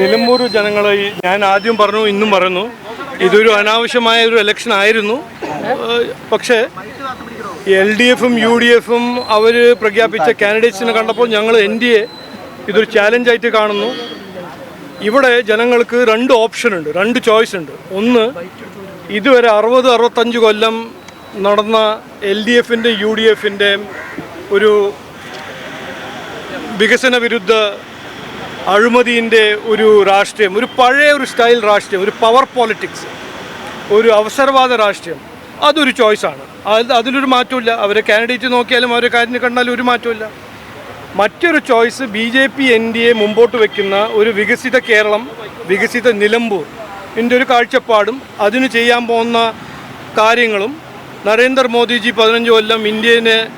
നിലമ്പൂർ ജനങ്ങളെ ഞാൻ ആദ്യം പറഞ്ഞു ഇന്നും പറയുന്നു. ഇതൊരു അനാവശ്യമായ ഒരു ഇലക്ഷൻ ആയിരുന്നു. പക്ഷേ എൽ ഡി എഫും യു ഡി എഫും അവർ പ്രഖ്യാപിച്ച കാൻഡിഡേറ്റ്സിനെ കണ്ടപ്പോൾ ഞങ്ങൾ എൻ ഡി എ ഇതൊരു ചാലഞ്ചായിട്ട് കാണുന്നു. ഇവിടെ ജനങ്ങൾക്ക് രണ്ട് ഓപ്ഷൻ ഉണ്ട് രണ്ട് ചോയ്സ് ഉണ്ട്. ഒന്ന് ഇതുവരെ അറുപത് അറുപത്തഞ്ച് കൊല്ലം നടന്ന എൽ ഡി എഫിന്റെ യു ഡി എഫിന്റെയും ഒരു വികസന വിരുദ്ധ അഴിമതിന്റെ ഒരു രാഷ്ട്രീയം ഒരു പഴയ ഒരു സ്റ്റൈൽ രാഷ്ട്രീയം ഒരു പവർ പോളിറ്റിക്സ് ഒരു അവസരവാദ രാഷ്ട്രീയം അതൊരു ചോയ്സാണ് അത് അതിലൊരു മാറ്റമില്ല അവരെ കാൻഡിഡേറ്റ് നോക്കിയാലും അവരെ കാര്യം കണ്ടാലും ഒരു മാറ്റമില്ല മറ്റൊരു choice B J P N D A മുമ്പോട്ട് വയ്ക്കുന്ന ഒരു വികസിത കേരളം വികസിത നിലമ്പൂർ. ഇതിന്റെ ഒരു കാഴ്ചപ്പാടും അതിന് ചെയ്യാൻ പോകുന്ന കാര്യങ്ങളും നരേന്ദ്രമോദിജി പതിനഞ്ച് കൊല്ലം ഇന്ത്യനെ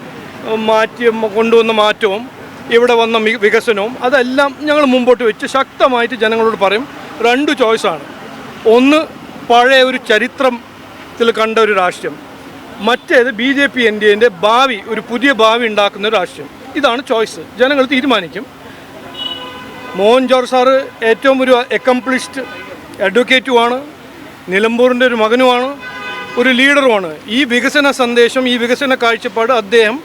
മാറ്റി കൊണ്ടുവന്ന മാറ്റവും ഇവിടെ വന്ന വികസനവും അതെല്ലാം ഞങ്ങൾ മുമ്പോട്ട് വെച്ച് ശക്തമായിട്ട് ജനങ്ങളോട് പറയും. രണ്ട് ചോയ്സാണ് ഒന്ന് പഴയ ഒരു ചരിത്രത്തിൽ കണ്ട ഒരു രാഷ്ട്രീയം. മറ്റേത് B J P N D എന്റെ ഭാവി ഒരു പുതിയ ഭാവി ഉണ്ടാക്കുന്ന ഒരു രാഷ്ട്രീയം. ഇതാണ് ചോയ്സ് ജനങ്ങൾ തീരുമാനിക്കും. മോഹൻ ജോർജ് സാറ് ഏറ്റവും ഒരു അക്കംപ്ലിഷ്ഡ് അഡ്വക്കേറ്റുമാണ് നിലമ്പൂരിന്റെ ഒരു മകനുമാണ്. ഒരു ലീഡറുമാണ് ഈ വികസന സന്ദേശം ഈ വികസന കാഴ്ചപ്പാട് അദ്ദേഹം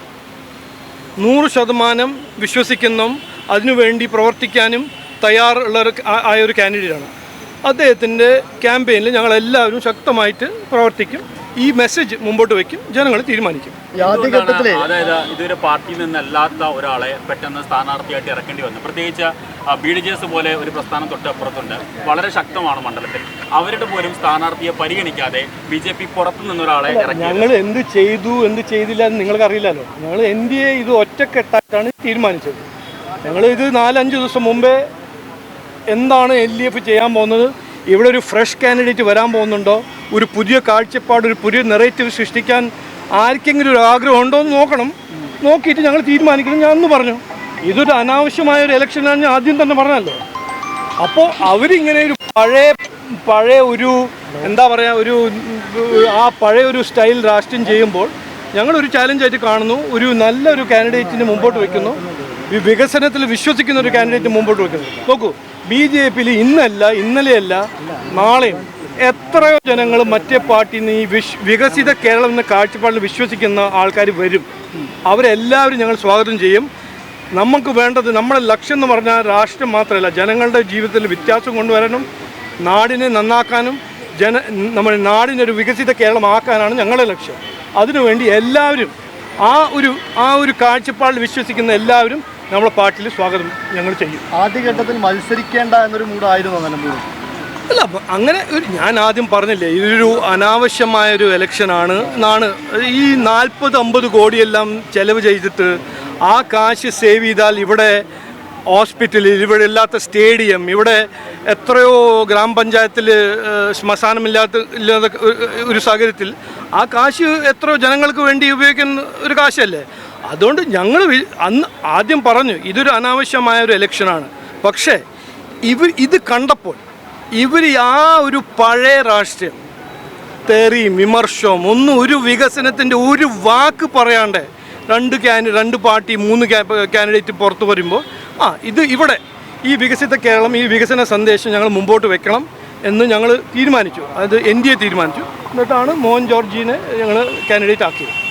നൂറ് ശതമാനം വിശ്വസിക്കുന്നതും അതിനുവേണ്ടി പ്രവർത്തിക്കാനും തയ്യാറുള്ള ഒരു ആയ ഒരു കാൻഡിഡേറ്റാണ് അദ്ദേഹത്തിന്റെ ക്യാമ്പയിനിൽ ഞങ്ങളെല്ലാവരും ശക്തമായിട്ട് പ്രവർത്തിക്കും. ഈ മെസ്സേജ് മുമ്പോട്ട് വയ്ക്കും ജനങ്ങൾ തീരുമാനിക്കും. അതായത് ഇതൊരു പാർട്ടിയിൽ നിന്നല്ലാത്ത ഒരാളെ പെട്ടെന്ന് സ്ഥാനാർത്ഥിയായിട്ട് ഇറക്കേണ്ടി വന്നു. പ്രത്യേകിച്ച് ബി ഡി ജെ എസ് പോലെ ഒരു പ്രസ്ഥാനം തൊട്ടപ്പുറത്തുണ്ട് വളരെ ശക്തമാണ് മണ്ഡലത്തിൽ. അവരുടെ പോലും സ്ഥാനാർത്ഥിയെ പരിഗണിക്കാതെ ബി ജെ പി പുറത്തു നിന്നൊരാളെ ഇറക്കി ഞങ്ങൾ എന്ത് ചെയ്തു എന്ത് ചെയ്തില്ല എന്ന് നിങ്ങൾക്ക് അറിയില്ലല്ലോ. ഞങ്ങൾ എൻ ഡി എ ഇത് ഒറ്റക്കെട്ടായിട്ടാണ് തീരുമാനിച്ചത്. ഞങ്ങൾ ഇത് നാലഞ്ച് ദിവസം മുമ്പേ എന്താണ് എൽ ഡി എഫ് ചെയ്യാൻ പോകുന്നത്? ഇവിടെ ഒരു ഫ്രഷ് കാൻഡിഡേറ്റ് വരാൻ പോകുന്നുണ്ടോ? ഒരു പുതിയ കാഴ്ചപ്പാട് ഒരു പുതിയ നെറേറ്റീവ് സൃഷ്ടിക്കാൻ ആർക്കെങ്കിലും ഒരു ആഗ്രഹം ഉണ്ടോ എന്ന് നോക്കണം. നോക്കിയിട്ട് ഞങ്ങൾ തീരുമാനിക്കണം. ഞാൻ അന്ന് പറഞ്ഞു ഇതൊരു അനാവശ്യമായ ഒരു ഇലക്ഷനാണ് ഞാൻ ആദ്യം തന്നെ പറഞ്ഞല്ലോ. അപ്പോൾ അവരിങ്ങനെ ഒരു പഴയ പഴയ ഒരു എന്താ പറയുക ഒരു ആ പഴയ ഒരു സ്റ്റൈൽ രാഷ്ട്രീയം ചെയ്യുമ്പോൾ ഞങ്ങൾ ഞങ്ങളൊരു ചാലഞ്ചായിട്ട് കാണുന്നു. ഒരു നല്ലൊരു കാൻഡിഡേറ്റിനെ മുമ്പോട്ട് വയ്ക്കുന്നു ഈ വികസനത്തിൽ വിശ്വസിക്കുന്ന ഒരു കാൻഡിഡേറ്റ് മുമ്പോട്ട് വയ്ക്കുന്നു നോക്കൂ ബി ജെ പിയിൽ ഇന്നല്ല ഇന്നലെയല്ല നാളെയും എത്രയോ ജനങ്ങൾ മറ്റേ പാർട്ടിയിൽ നിന്ന് ഈ വിശ് വികസിത കേരളം എന്ന കാഴ്ചപ്പാടിൽ വിശ്വസിക്കുന്ന ആൾക്കാർ വരും. അവരെല്ലാവരും ഞങ്ങൾ സ്വാഗതം ചെയ്യും. നമുക്ക് വേണ്ടത് നമ്മുടെ ലക്ഷ്യം എന്ന് പറഞ്ഞാൽ രാഷ്ട്രം മാത്രമല്ല ജനങ്ങളുടെ ജീവിതത്തിൽ വ്യത്യാസം കൊണ്ടുവരാനും നാടിനെ നന്നാക്കാനും ജന നമ്മുടെ നാടിനൊരു വികസിത കേരളമാക്കാനാണ് ഞങ്ങളുടെ ലക്ഷ്യം. അതിനുവേണ്ടി എല്ലാവരും ആ ഒരു ആ ഒരു കാഴ്ചപ്പാടിൽ വിശ്വസിക്കുന്ന എല്ലാവരും നമ്മുടെ പാർട്ടിയിൽ സ്വാഗതം ഞങ്ങൾ ചെയ്യും. ആദ്യഘട്ടത്തിൽ മത്സരിക്കേണ്ട എന്നൊരു മൂടായിരുന്നു നിലമ്പൂർ അല്ല അങ്ങനെ ഒരു ഞാൻ ആദ്യം പറഞ്ഞില്ലേ ഇതൊരു അനാവശ്യമായ ഒരു ഇലക്ഷനാണ് എന്നാണ് ഈ നാൽപ്പത് അമ്പത് കോടിയെല്ലാം ചെലവ് ചെയ്തിട്ട് ആ കാശ് സേവ് ചെയ്താൽ ഇവിടെ ഹോസ്പിറ്റലിൽ ഇവിടെ ഇല്ലാത്ത സ്റ്റേഡിയം ഇവിടെ എത്രയോ ഗ്രാമപഞ്ചായത്തിൽ ശ്മശാനമില്ലാത്ത ഇല്ലാത്ത ഒരു- സാഹചര്യത്തിൽ ആ കാശ് എത്രയോ ജനങ്ങൾക്ക് വേണ്ടി ഉപയോഗിക്കുന്ന ഒരു കാശല്ലേ. അതുകൊണ്ട് ഞങ്ങൾ അന്ന് ആദ്യം പറഞ്ഞു ഇതൊരു അനാവശ്യമായ ഒരു ഇലക്ഷനാണ് പക്ഷേ ഇവർ ഇത് കണ്ടപ്പോൾ ഇവർ ആ ഒരു പഴയ രാഷ്ട്രീയം തെറിയും വിമർശവും ഒന്നും ഒരു വികസനത്തിന്റെ ഒരു വാക്ക് പറയാണ്ട് രണ്ട് ക്യാൻ രണ്ട് പാർട്ടി മൂന്ന് കാൻഡിഡേറ്റ് പുറത്ത് വരുമ്പോൾ ആ ഇത് ഇവിടെ ഈ വികസിത കേരളം ഈ വികസന സന്ദേശം ഞങ്ങൾ മുമ്പോട്ട് വെക്കണം എന്ന് ഞങ്ങൾ തീരുമാനിച്ചു. അത് എൻ ഡി എ തീരുമാനിച്ചു. എന്നിട്ടാണ് മോഹൻ ജോർജിനെ ഞങ്ങൾ കാൻഡിഡേറ്റ് ആക്കിയത്.